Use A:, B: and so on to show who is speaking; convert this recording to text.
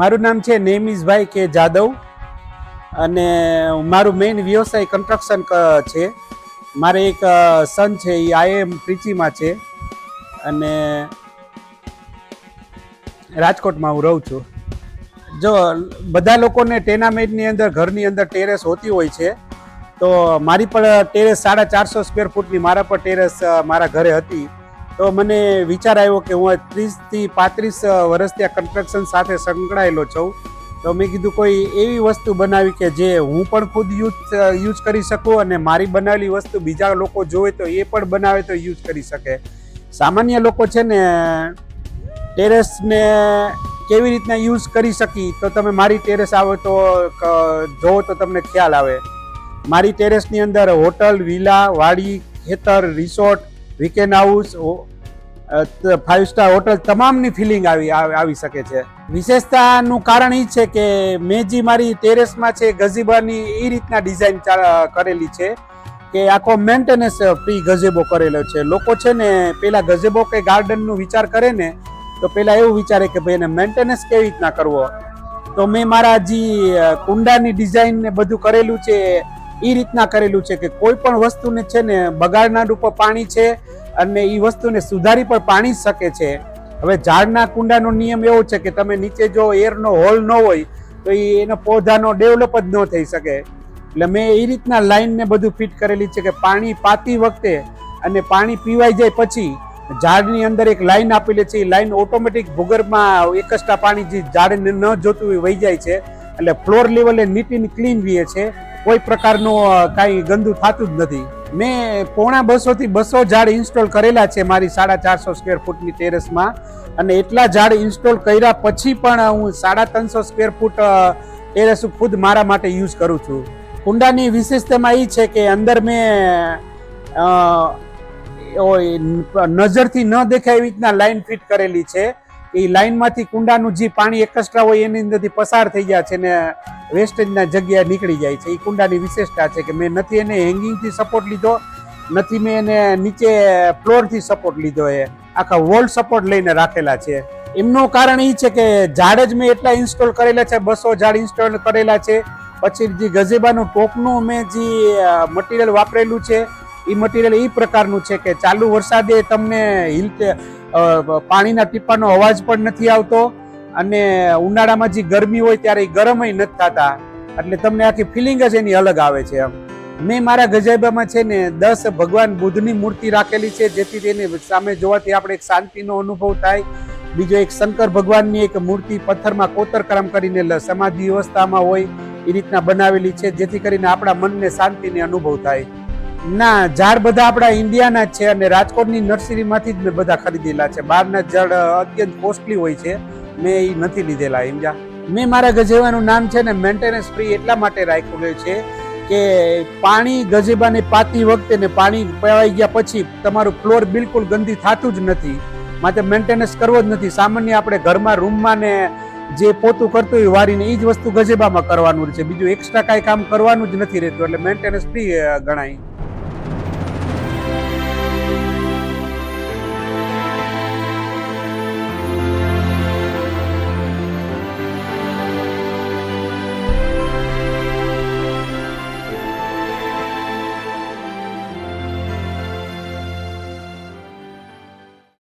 A: મારું નામ છે નેમિઝભાઈ કે જાદવ અને મારું મેઇન વ્યવસાય કન્સ્ટ્રક્શન છે. મારે એક સન છે એ આઈએમ ત્રિચીમાં છે અને રાજકોટમાં હું રહું છું. જો, બધા લોકોને ટેનામેન્ટની અંદર, ઘરની અંદર ટેરેસ હોતી હોય છે, તો મારી પણ ટેરેસ સાડા ચારસો સ્ક્વેર ફૂટની મારા પણ ટેરેસ મારા ઘરે હતી. તો મને વિચાર આવ્યો કે હું ત્રીસથી પાંત્રીસ વર્ષથી આ કન્સ્ટ્રક્શન સાથે સંકળાયેલો છું. તો મેં કીધું કોઈ એવી વસ્તુ બનાવી કે જે હું પણ ખુદ યુઝ યુઝ કરી શકું અને મારી બનાવેલી વસ્તુ બીજા લોકો જોવે તો એ પણ બનાવે તો યુઝ કરી શકે. સામાન્ય લોકો છે ને, ટેરેસને કેવી રીતના યુઝ કરી શકી તો તમે મારી ટેરેસ આવો તો જોવો તો તમને ખ્યાલ આવે. મારી ટેરેસની અંદર હોટલ, વિલા, વાડી, ખેતર, resort weekend house five star hotel તમામની ફિલિંગ આવી આવી શકે છે વિશેષતાનું કારણ એ છે કે મેં જે મારી ટેરેસમાં છે ગઝીબાની એ રીતના ડિઝાઇન કરેલી છે કે આખો મેન્ટેનન્સ ફ્રી ગઝેબો કરેલો છે. લોકો છે ને પેલા ગઝેબો કે ગાર્ડનનું વિચાર કરે ને, તો પેલા એવું વિચારે કે ભાઈ એને મેન્ટેનન્સ કેવી રીતના કરવો? તો મેં મારા જે કુંડાની ડિઝાઇન ને બધું કરેલું છે એ રીતના કરેલું છે કે કોઈ પણ વસ્તુને છે ને બગાડના ઉપર પાણી છે અને એ વસ્તુને સુધારી પણ પાણી શકે છે. હવે ઝાડના કુંડાનો નિયમ એવો છે કે તમે નીચે જો એરનો હોલ ન હોય, તો એ એનો પૌધાનો ડેવલપ જ ન થઈ શકે. એટલે મેં એ રીતના લાઈનને બધું ફિટ કરેલી છે કે પાણી પાતી વખતે અને પાણી પીવાઈ જાય પછી ઝાડની અંદર એક લાઈન આપેલી છે એ લાઈન ઓટોમેટિક ભૂગર્ભમાં એકસ્ટા પાણી જે ઝાડને ન જોતું હોય વહી જાય છે. એટલે ફ્લોર લેવલે નીટ એન્ડ ક્લીન રહે છે. કોઈ પ્રકારનું કાંઈ ગંદુ થતું જ નથી. મેં પોણા બસોથી બસો ઝાડ ઇન્સ્ટોલ કરેલા છે મારી સાડા ચારસો સ્ક્વેર ફૂટની ટેરેસમાં. અને એટલા ઝાડ ઇન્સ્ટોલ કર્યા પછી પણ હું સાડા ત્રણસો સ્ક્વેર ફૂટ ટેરેસ ખુદ મારા માટે યુઝ કરું છું. કુંડાની વિશેષતામાં એ છે કે અંદર મેં નજરથી ન દેખાય એવી રીતના લાઈન ફિટ કરેલી છે. એ લાઈનમાંથી કુંડાનું જે પાણી એકસ્ટ્રા હોય એની અંદરથી પસાર થઈ જાય છે ને વેસ્ટેજના જગ્યાએ નીકળી જાય છે. એ કુંડાની વિશેષતા છે કે મેં નથી એને હેંગિંગથી સપોર્ટ લીધો, નથી મેં એને નીચે ફ્લોરથી સપોર્ટ લીધો એ. આખા વોલ્ડ સપોર્ટ લઈને રાખેલા છે. એમનું કારણ એ છે કે ઝાડ જ મેં એટલા ઇન્સ્ટોલ કરેલા છે, બસો ઝાડ ઇન્સ્ટોલ કરેલા છે. પછી જે ગઝેબાનું ટોપનું મેં જે મટીરિયલ વાપરેલું છે એ મટીરિયલ એ પ્રકારનું છે કે ચાલુ વરસાદે તમને હિલ પાણીના ટીપાનો અવાજ પણ નથી આવતો અને ઉનાળામાં જે ગરમી હોય ત્યારે એ ગરમય નથી થતા. એટલે તમને આખી ફિલિંગ જ એની અલગ આવે છે એમ. મેં મારા ગજાબામાં છે ને દસ ભગવાન બુદ્ધની મૂર્તિ રાખેલી છે, જેથી તેને સામે જોવાથી આપણે એક શાંતિનો અનુભવ થાય. બીજો એક શંકર ભગવાનની એક મૂર્તિ પથ્થરમાં કોતરકામ કરીને સમાધિ અવસ્થામાં હોય એ રીતના બનાવેલી છે, જેથી કરીને આપણા મનને શાંતિને અનુભવ થાય. ના, ઝાડ બધા આપણા ઇન્ડિયાના જ છે અને રાજકોટની નર્સરીમાંથી જ મેં બધા ખરીદેલા છે. બહારના ઝાડ અત્યંત કોસ્ટલી હોય છે. મેં એ નથી લીધેલા જા. મેં મારા ગજેવાનું નામ છે ને મેન્ટેનન્સ ફ્રી એટલા માટે રાખ્યું છે કે પાણી ગજેબાને પાતી વખતે ને પાણી પવાઈ ગયા પછી તમારું ફ્લોર બિલકુલ ગંદી થતું જ નથી. માટે મેન્ટેનન્સ કરવો જ નથી. સામાન્ય આપણે ઘરમાં રૂમમાં ને જે પોતું કરતું હોય વારીને એ જ વસ્તુ ગજેબામાં કરવાનું છે. બીજું એક્સ્ટ્રા કાંઈ કામ કરવાનું જ નથી રહેતું. એટલે મેન્ટેનન્સ ફ્રી ગણાય.